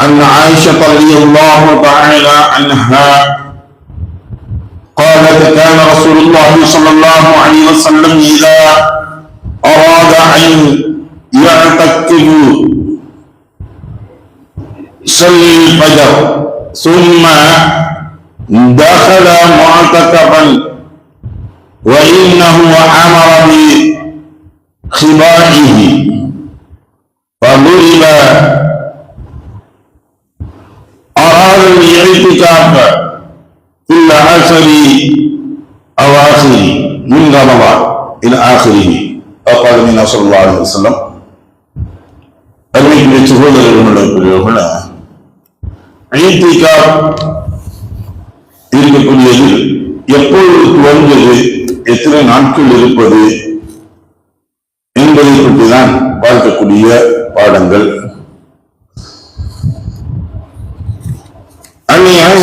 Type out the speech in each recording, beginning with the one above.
أن عائشة رضي الله تعالى عنها قالت كان رسول الله صلى الله عليه وسلم إذا أراد أن يعتكف صلي الفجر ثم دخل معتكفا وإنه أمر بخبائه. الاعتكاف في العشر أواخر من رمضان إلى آخره وقال النبي صلى الله عليه وسلم அருமைக்குரிய சகோதரர்களுடைய ஐத்திகாப் இருக்கக்கூடியது எப்பொழுது துவங்கியது எத்தனை நாட்கள் இருப்பது என்பதை பற்றி தான் பார்க்கக்கூடிய பாடங்கள்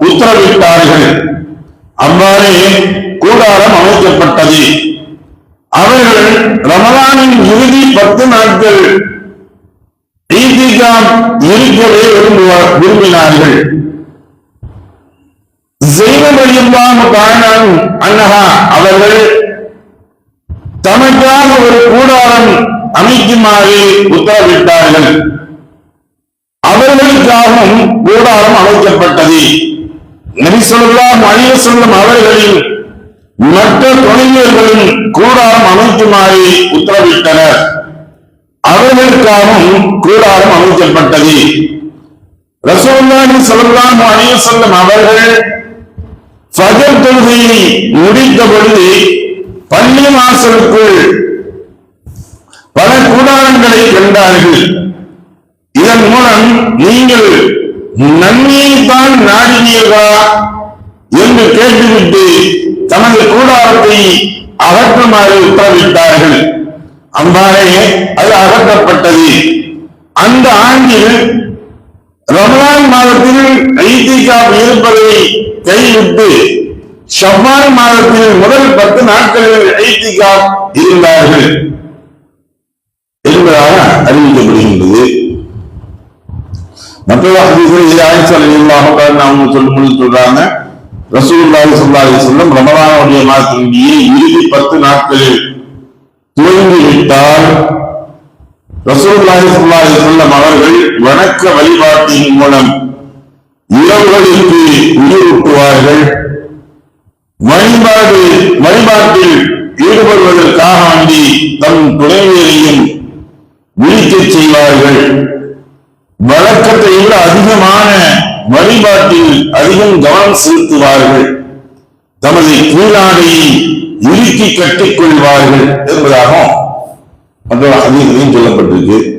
உத்தரவிட்டார்கள். அவ்வாறே கூடாரம் அமைக்கப்பட்டது. அவர்கள் ரமலானின் இறுதி பத்து நாட்கள் ஈத்திகாப் இருக்கவே விரும்புவார் விரும்பினார்கள். ஜெயினப் ரலியல்லாஹு அவர்கள் தமக்காக ஒரு கூடாரம் அமைக்குமாறு உத்தரவிட்டார்கள். அவர்களுக்காகவும் கூடாரம் அமைக்கப்பட்டது. நபி ஸல்லல்லாஹு அலைஹி அவர்களின் மற்ற துணைவியர்களும் கூடாரம் அமைக்குமாறு உத்தரவிட்டனர். அவர்களுக்காகவும் கூடாரம் அமைக்கப்பட்டது. ரசூலுல்லாஹி ஸல்லல்லாஹு அழிய சொல்லும் அவர்கள் ஃபஜர் தொழுகையை முடித்த பொழுது பள்ளி வாசலுக்குள் பல கூடாரங்களை கண்டார்கள். இதன் மூலம் நீங்கள் நன்மையைத்தான் நாடினீர்களா என்று கேட்டுவிட்டு தனது கூடாரத்தை அகற்றுமாறு உத்தரவிட்டார்கள். அவ்வாறே அது அகற்றப்பட்டது. அந்த ஆண்டில் ரமலான் மாதத்தில் ஐதிகாப் இருப்பதை கைவிட்டு ஷவ்வால் மாதத்தில் முதல் பத்து நாட்களில் ஐதிகாப் இருந்தார்கள் என்பதாக அறிவிக்கப்படுகின்றது. மற்றொரு ஹதீஸில் இது ஆயிஷா அவங்க தஆலா அவங்க சொல்றாங்க. ரசூல்லாஹி சொல்லா அலைஹி வஸல்லம் ரமலானுடைய மாதத்தினுடைய இறுதி பத்து நாட்களில் துவங்கி விட்டால் ரசூல்லாஹி சொல்லா அலைஹி வஸல்லம் அவர்கள் வணக்க வழிபாட்டின் மூலம் இரவுகளுக்கு உயிரூட்டுவார்கள். வழிபாடு வழிபாட்டில் ஈடுபடுவதற்காக வேண்டி தம் துணைவியரையும் விழிக்கச் செய்வார்கள். வழக்கத்தை விட அதிகமான வழிபாட்டில் அதிகம் கவனம் செலுத்துவார்கள். தமது கீழாடையை இறுக்கி கட்டிக்கொள்வார்கள் என்பதாகவும் மற்றொரு அதிகம் சொல்லப்பட்டிருக்கு.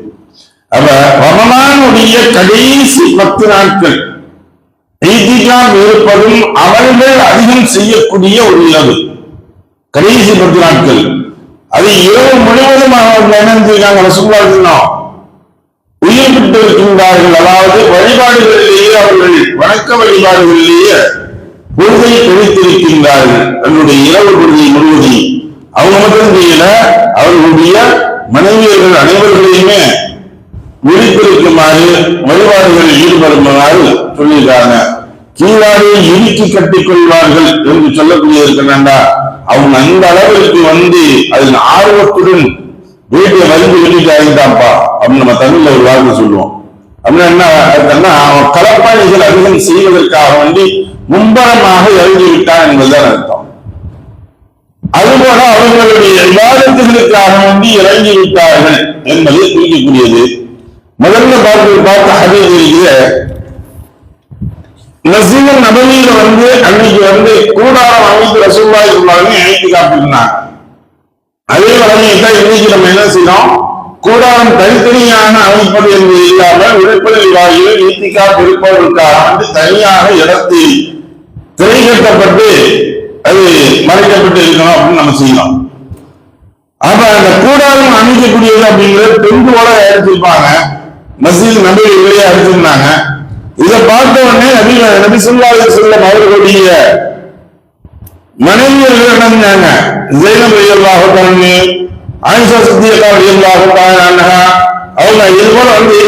அப்ப ரமலானுடைய கடைசி பத்து நாட்கள் ஈத்திகாம் இருப்பதும் அவர்கள் அதிகம் செய்யக்கூடிய ஒரு இரவு. கடைசி பத்து நாட்கள். அது இரவு முழுவதும் அவர்கள் என்ன செஞ்சிருக்காங்க? ரசூல்லா உயிர் விட்டு இருக்கின்றார்கள் அதாவது வழிபாடுகளிலேயே அவர்கள் வணக்க வழிபாடுகளிலேயே பொழுதை கழித்திருக்கின்றார்கள் தன்னுடைய இரவு பொழுதை முழுவதும். அவங்க மட்டும் செய்யல அவர்களுடைய மனைவியர்கள் அனைவர்களையுமே விழித்திருக்குமாறு வழிபாடுகளில் ஈடுபடுமாறு சொல்லியிருக்காங்க. கீழாடியை இறுக்கி கட்டிக் கொள்வார்கள் என்று சொல்லக்கூடிய இருக்கிறாண்டா அவங்க அந்த அளவிற்கு வந்து அதில் ஆர்வத்துடன் வீட்டை வந்து வெளியிட்டாங்கப்பா அப்படின்னு நம்ம தமிழ்ல ஒரு வார்த்தை சொல்லுவோம். அப்படின்னா என்ன அவன் களப்பணிகள் அதிகம் செய்வதற்காக வேண்டி மும்பரமாக இறங்கிவிட்டான் என்பதுதான் அர்த்தம். அதுபோல அவர்களுடைய விவாதத்துகளுக்காக வேண்டி இறங்கி விட்டார்கள் என்பதை குறிக்கக்கூடியது. முதல்ல பார்த்து பார்த்த ஹதீஸ் இருக்கிற நசீமன் நபவியில வந்து அன்னைக்கு வந்து கூடாரம் அமைத்து ரசூல்லாய் சொல்லாங்க இணைத்து காப்பிருந்தாங்க அதே வளமையை தான் இன்னைக்கு நம்ம என்ன செய்யறோம் கூடாரம் தனித்தனியான அமைப்பது என்பது இல்லாமல் விழுப்பதில் வாயில் நீத்திக்கா இருப்பவர்களுக்காக வந்து தனியாக இடத்தில் திரை கட்டப்பட்டு அது மறைக்கப்பட்டு இருக்கணும் அப்படின்னு நம்ம செய்யணும். அப்ப அந்த கூடாரம் அமைக்கக்கூடியது அப்படிங்கிறது பெண்களோட அடிச்சிருப்பாங்க எடுத்திருப்பாங்க. மசீத் நபி அடிச்சிருந்தாங்க இதை பார்த்த உடனே நபி நபி சொல்லாத சொல்ல அவர்களுடைய மனைவியர்கள் என்ன ஜெயினம் ரயில்லாக பண்ணி ஆயிஷா சத்தியக்கா ரயில்லாக அவங்க இது போல வந்து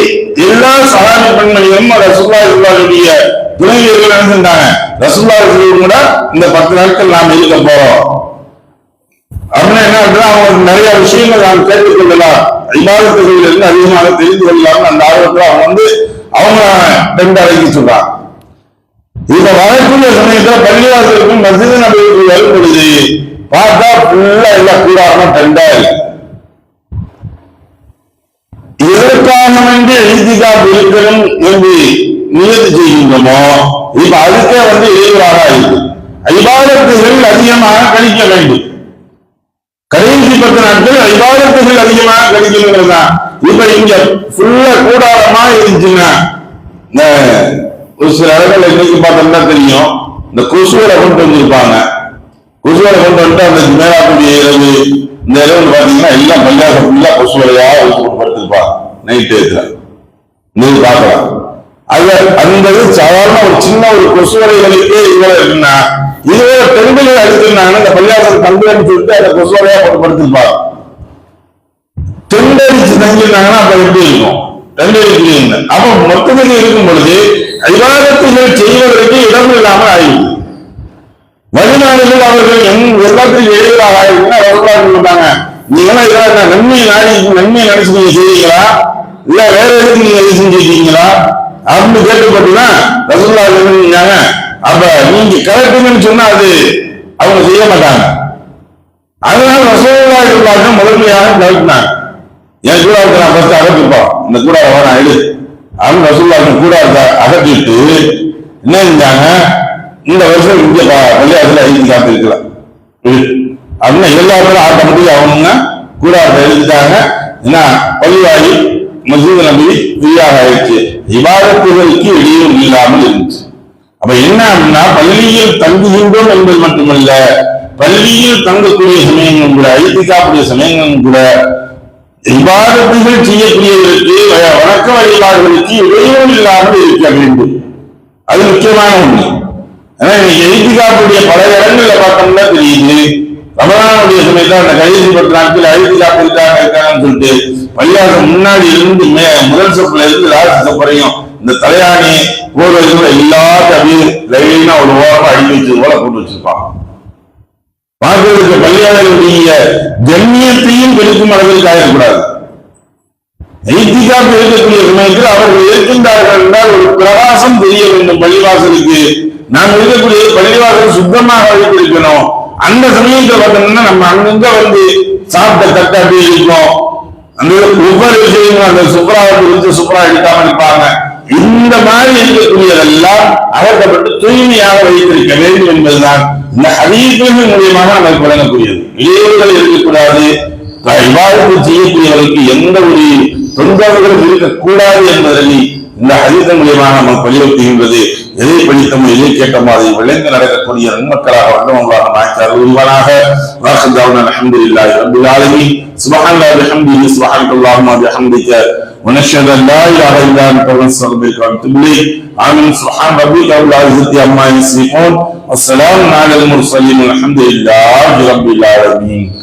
எல்லா சகாமி பெண்மணிகளும் ரசுல்லா இல்லாவுடைய துணைவியர்கள் என்ன செஞ்சாங்க? ரசுல்லா கூட இந்த பத்து நாட்கள் நாம் இருக்க போறோம். அப்படின்னா என்ன அப்படின்னா அவங்க நிறைய விஷயங்கள் நாம் கேட்டுக்கொள்ளலாம் இபாதத்துகளில் இருந்து அதிகமாக தெரிந்து கொள்ளலாம்னு அந்த ஆர்வத்தில் அவங்க வந்து அவங்க பெண் அழைக்க சொல்றாங்க. இந்த வரக்கூடிய சமயத்துல பள்ளிவாசலுக்கும் மசித நபிக்கு வரும் பொழுது பார்த்தா ஃபுல்லா எல்லாம் கூடாம டெண்டா இல்லை எதற்காக வேண்டி எழுதிக்காப்பு இருக்கணும் என்று நியதி செய்கின்றோமோ? இப்ப அதுக்கே வந்து இறைவாக இருக்கு ஐபாதத்துகள் அதிகமாக கழிக்க வேண்டும். கடைசி பத்து நாட்கள் ஐபாதத்துகள் அதிகமாக கழிக்கணுங்கிறது இப்ப இங்க ஃபுல்லா கூடாரமா இருந்துச்சுன்னா ஒரு சில இடங்கள் இன்னைக்கு பார்த்தோம்னா தெரியும்? இந்த கொசுவரை கொண்டு வந்திருப்பாங்க. கொசுவரை கொண்டு வந்துட்டு அந்த மேலாக்கூடிய இரவு இந்த இரவு பாத்தீங்கன்னா எல்லாம் பள்ளியாக ஃபுல்லா கொசுவரையா வச்சு படுத்திருப்பாங்க நைட்டு நீங்க பார்க்கலாம். அது அந்த சாதாரண ஒரு சின்ன ஒரு கொசுவரைகளுக்கே இவ்வளவு இருக்குன்னா இதுவே பெண்கள் அடிச்சிருந்தாங்கன்னா இந்த பள்ளியாசல் தங்குன்னு சொல்லிட்டு அந்த கொசுவரையா போட்டு படுத்திருப்பாங்க. தெண்டடிச்சு தங்கியிருந்தாங்கன்னா அப்ப எப்படி இருக்கும்? டெண்டடிக்கிறீங்க அப்ப மொத்தத்துக்கு இருக்கும் பொழுது விவாதத்துகள் செய்வதற்கு இடம் இல்லாமல் ஆயிடுது வெளிநாடுகள் அவர்கள் எங் எல்லாத்தையும் எழுதுறாங்க ஆயிடுச்சுன்னா வரலாறு சொல்றாங்க நீங்களாம் இதெல்லாம் நன்மை நாடி நன்மை நினைச்சு நீங்க செய்வீங்களா? இல்ல வேற எதுக்கு நீங்க எது செஞ்சிருக்கீங்களா அப்படின்னு கேட்டுப்பட்டுனா ரசகுல்லா சொன்னாங்க. அப்ப நீங்க கரெக்டுங்கன்னு சொன்னா அது அவங்க செய்ய மாட்டாங்க. அதனால ரசகுல்லா இருந்தாங்க முதன்மையாக கலட்டினாங்க என் கூட இருக்க நான் ஃபர்ஸ்ட் அகற்றிப்போம். இந்த கூட வேணாம் எடு. அப்படின்னு ரசூல்லாவுக்கு கூட அகற்றிட்டு என்ன செஞ்சாங்க? இந்த வருஷம் இங்க ப- எழுதி காத்திருக்கலாம் அப்படின்னா எல்லாருமே ஆட்டோமேட்டிக் அவனுங்க கூட எழுதிட்டாங்க. என்ன? பள்ளிவாடி மசூத் நபி ஃப்ரீயாக ஆயிடுச்சு. விவாதத்துகளுக்கு இடையூறு இல்லாமல் இருந்துச்சு. அப்ப என்ன அப்படின்னா பள்ளியில் தங்குகின்றோம் என்பது மட்டுமல்ல பள்ளியில் தங்கக்கூடிய சமயங்களும் கூட ஐத்திக்காக்கூடிய சமயங்களும் கூட இபாதத்துகள் செய்யக்கூடியவர்களுக்கு வணக்க வழிபாடுகளுக்கு இடையூறு இல்லாமல் இருக்க வேண்டும். அது முக்கியமான ஒண்ணு. ஆனா இன்னைக்கு எழுதிக்காப்புடைய பல இடங்கள்ல பார்த்தோம்னா தெரியுது. ரமணானுடைய சமயத்தில் அந்த கடைசி பத்து நாட்கள் எழுதிக்காப்பு இருக்காங்க இருக்காங்கன்னு சொல்லிட்டு பள்ளியாசம் முன்னாடி இருந்து முதல் சொப்புல இருந்து லாஸ்ட் சொப்பு இந்த தலையாணி போர்வைகள் எல்லாத்தையும் அப்படியே லைனா ஒரு ஓரமா அடிக்க வச்சது போல போட்டு வச்சிருப்பான் பார்க்கறதுக்கு பள்ளியாளர்களுடைய கண்ணியத்தையும் பெருக்கும் அளவிற்கு ஆயிடக்கூடாது ஐத்திகாப்பு இருக்கக்கூடிய சமயத்தில் அவர்கள் இருக்கின்றார்கள் என்றால் ஒரு பிரகாசம் தெரிய வேண்டும் பள்ளிவாசலுக்கு. நாம் இருக்கக்கூடிய பள்ளிவாசல் சுத்தமாக வைத்திருக்கணும். அந்த சமயத்துல பார்த்தோம்னா நம்ம அங்கங்க வந்து சாப்பிட்ட தட்டு அப்படியே இருக்கும். அந்த ஒவ்வொரு விஷயமும் அந்த சுப்ராவை குறித்து சுப்ரா எடுக்காம இருப்பாங்க. இந்த மாதிரி இருக்கக்கூடியதெல்லாம் அகற்றப்பட்டு தூய்மையாக வைத்திருக்க வேண்டும் என்பதுதான் இந்த ஹதீஸ்களின் மூலியமாக நமக்கு வழங்கக்கூடியது. இளையவர்கள் இருக்கக்கூடாது இவ்வாறு செய்யக்கூடியவர்களுக்கு எந்த ஒரு தொண்டர்களும் இருக்கக்கூடாது என்பதை இந்த ஹதீசன் மூலியமாக நமக்கு வலியுறுத்துகின்றது எதை படித்தோமோ எதை கேட்டோமோ அதை விளைந்து நடக்கக்கூடிய நன்மக்களாக வல்லவங்களாக நாய்க்கார் உருவானாக வாசந்தாவுடன் அலமதுல்லாஹி ரப்பில் ஆலமீன். سبحان الله بحمده سبحانك اللهم وبحمدك ونشهد أن لا إله إلا أنت نستغفرك ونتوب إليك. آمين. سبحان ربك رب العزة عما يصفون والسلام على المرسلين والحمد لله رب العالمين.